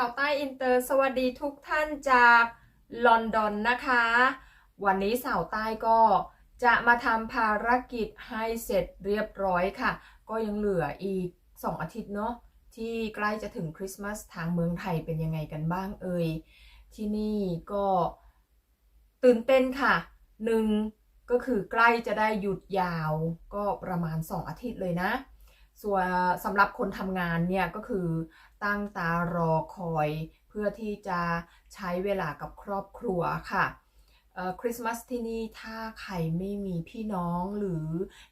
าวใต้อินเตอร์ สวัสดีทุกท่านจากลอนดอนนะคะ วันนี้สาวใต้ก็จะมาทำภารกิจให้เสร็จเรียบร้อยค่ะ ก็ยังเหลืออีก 2 อาทิตย์เนาะที่ใกล้จะถึงคริสต์มาสทางเมืองไทยเป็นยังไงกันบ้างเอ่ยที่นี่ก็ตื่นเต้นค่ะหนึ่งก็คือใกล้จะได้หยุดยาวก็ประมาณ 2 อาทิตย์เลยนะ ส่วนสำหรับคนทำงานเนี่ยก็คือตั้งตารอคอยเพื่อที่จะใช้เวลากับครอบครัวค่ะคริสต์มาสที่นี่ถ้าใครไม่มีพี่น้องหรือ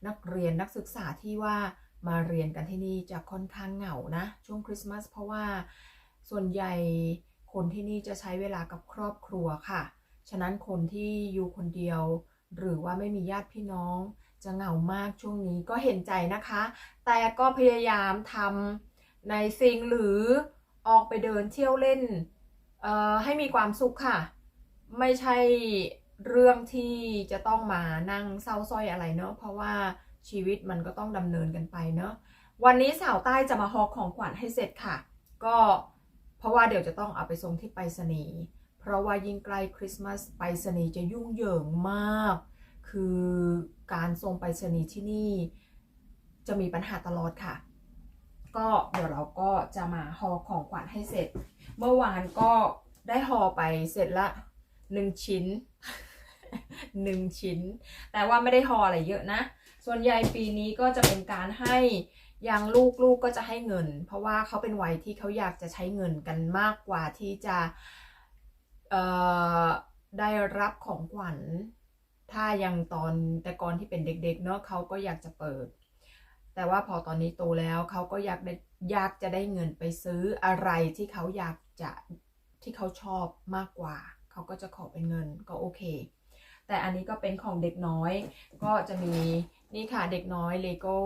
นักเรียนนักศึกษาที่ว่ามาเรียนกันที่นี่จะค่อนข้างเหงานะ ช่วงคริสต์มาสเพราะว่าส่วนใหญ่คนที่นี่จะใช้เวลากับครอบครัวค่ะ ฉะนั้นคนที่อยู่คนเดียว หรือว่าไม่มีญาติพี่น้อง จะเหงามากช่วงนี้ก็เห็นใจนะคะ แต่ก็พยายามทำในสิ่งหรือออกไปเดินเที่ยวเล่นให้มีความสุขค่ะ ไม่ใช่เรื่องที่จะต้องมานั่งเศร้าสร้อยอะไรเนาะเพราะว่าชีวิตมันก็ต้องดำเนินกันไปเนาะวันนี้สาวใต้จะมาฮอกของขวัญให้เสร็จค่ะ ก็เพราะว่าเดี๋ยวจะต้องเอาไปส่งที่ไปรษณีย์เพราะว่ายิ่งใกล้คริสต์มาสไปรษณีย์จะยุ่งเหยิงมาก คือ การส่งไปรษณีที่นี่ จะมีปัญหาตลอดค่ะ ก็เดี๋ยวเราก็จะมาห่อของขวัญให้เสร็จ เมื่อวานก็ได้ห่อไปเสร็จละหนึ่งชิ้นหนึ่งชิ้น แต่ว่าไม่ได้ห่ออะไรเยอะนะ ส่วนใหญ่ปีนี้ก็จะเป็นการให้ยังลูกลูกก็จะให้เงิน เพราะว่าเขาเป็นวัยที่เขาอยากจะใช้เงินกันมากกว่าที่จะเอ่อได้รับของขวัญ ถ้ายังตอนแต่ก่อนที่เป็นเด็กๆเนาะเขาก็อยากจะเปิด แต่ว่าพอตอนนี้โตแล้วเขาก็อยากได้อยากจะได้เงินไปซื้ออะไรที่เขาอยากจะที่เขาชอบมากกว่า เขาก็จะขอเป็นเงินก็โอเค แต่อันนี้ก็เป็นของเด็กน้อย ก็จะมีนี่ค่ะเด็กน้อยเลโก้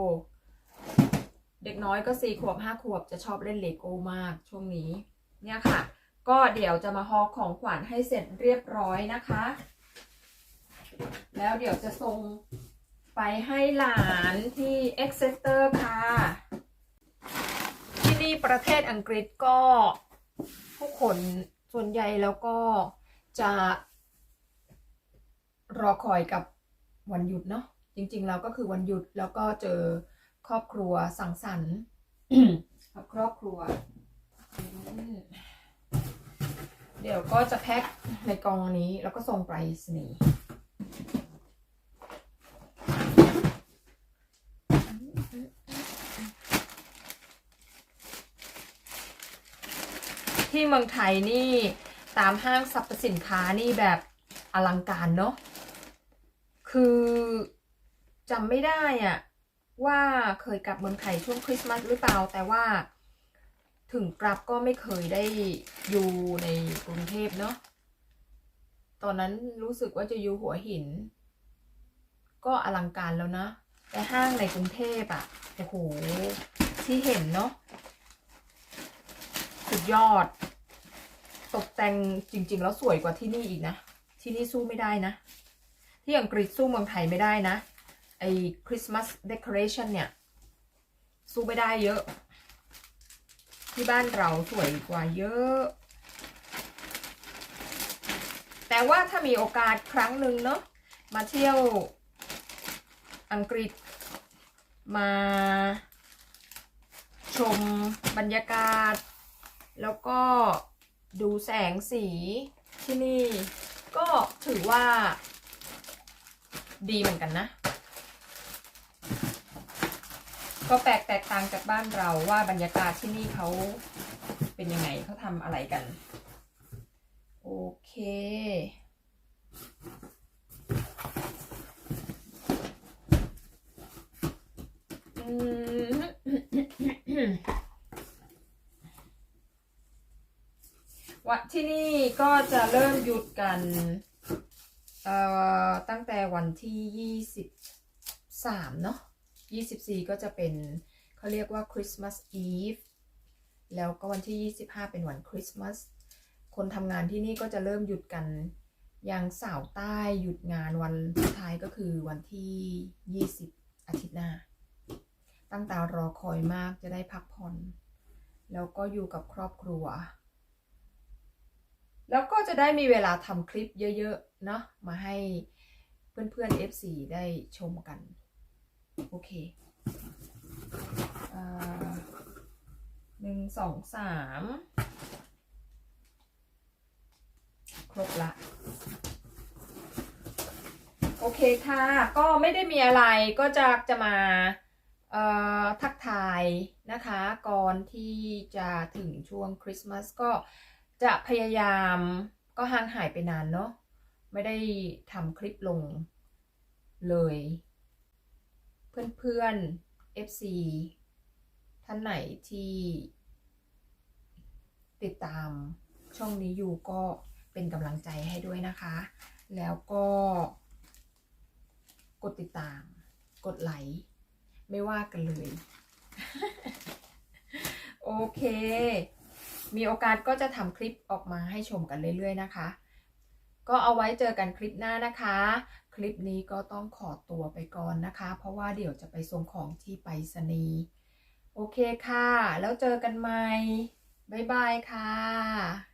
เด็กน้อยก็สี่ขวบห้าขวบจะชอบเล่นเลโก้มากช่วงนี้ เนี่ยค่ะ ก็เดี๋ยวจะมาฮอของขวัญให้เสร็จเรียบร้อยนะคะ แล้วเดี๋ยวจะส่งไปให้หลานที่ Exeter ค่ะ ที่นี่ประเทศอังกฤษก็ผู้คนส่วนใหญ่แล้วก็จะรอคอยกับวันหยุดเนาะจริงๆแล้วก็คือวันหยุดแล้วก็เจอครอบครัวสังสรรค์กับครอบครัว เดี๋ยวก็จะแพ็คในกองนี้แล้วก็ส่งไปรษณีย์ ที่เมืองไทยนี่ตามห้างสรรพสินค้านี่แบบอลังการเนาะ คือจำไม่ได้อะว่าเคยกลับเมืองไทยช่วงคริสต์มาสหรือเปล่า แต่ว่าถึงกลับก็ไม่เคยได้อยู่ในกรุงเทพเนาะ ตอนนั้นรู้สึกว่าจะอยู่หัวหิน ก็อลังการแล้วนะ แต่ห้างในกรุงเทพอะโอ้โหที่เห็นเนาะ สุดยอด ตกแต่งจริง ๆ แล้วสวยกว่าที่นี่อีกนะ ที่นี่สู้ไม่ได้นะ ที่อังกฤษสู้เมืองไทยไม่ได้นะ ไอ้คริสต์มาสเด o อเรชันเนี่ย สู้ไม่ได้เยอะ ที่บ้านเราสวยกว่าเยอะ แต่ว่าถ้ามีโอกาสครั้งหนึ่งเนาะมาเที่ยวอังกฤษมาชมบรรยากาศ แล้วก็ดูแสงสีที่นี่ก็ถือว่า ดีเหมือนกันนะ ก็แปลกแตกต่างจากบ้านเราว่าบรรยากาศที่นี่เขาเป็นยังไงเขาทำอะไรกัน โอเค อืม วัดที่นี่ก็จะเริ่มหยุดกันเอ่อตั้งแต่วันที่ยี่สิบสามเนาะยี่สิบสี่ก็จะเป็นเขาเรียกว่าคริสต์มาสอีฟแล้วก็วันที่ยี่สิบห้าเป็นวันคริสต์มาสคนทำงานที่นี่ก็จะเริ่มหยุดกันอย่างสาวใต้หยุดงานวันสุดท้ายก็คือวันที่ยี่สิบอาทิตย์หน้า ตั้งตารอคอยมากจะได้พักผ่อน แล้วก็อยู่กับครอบครัว แล้วก็จะได้มีเวลาทำคลิปเยอะๆเนาะมาให้เพื่อนๆ FC ได้ชมกัน โอเคหนึ่งสองสามครบละ โอเคค่ะ ก็ไม่ได้มีอะไรก็จะจะมาทักทายนะคะ ก่อนที่จะถึงช่วงคริสต์มาสก็ จะพยายามก็ห่างหายไปนานเนาะไม่ได้ทำคลิปลงเลย เพื่อนๆ FC ท่านไหนที่ติดตามช่องนี้อยู่ก็เป็นกำลังใจให้ด้วยนะคะ แล้วก็กดติดตาม กดไลค์ไม่ว่ากันเลย โอเค มีโอกาสก็จะทำคลิปออกมาให้ชมกันเรื่อยๆนะคะ ก็เอาไว้เจอกันคลิปหน้านะคะ คลิปนี้ก็ต้องขอตัวไปก่อนนะคะ เพราะว่าเดี๋ยวจะไปส่งของที่ไปรษณีย์โอเคค่ะ แล้วเจอกันใหม่บ๊ายบายค่ะ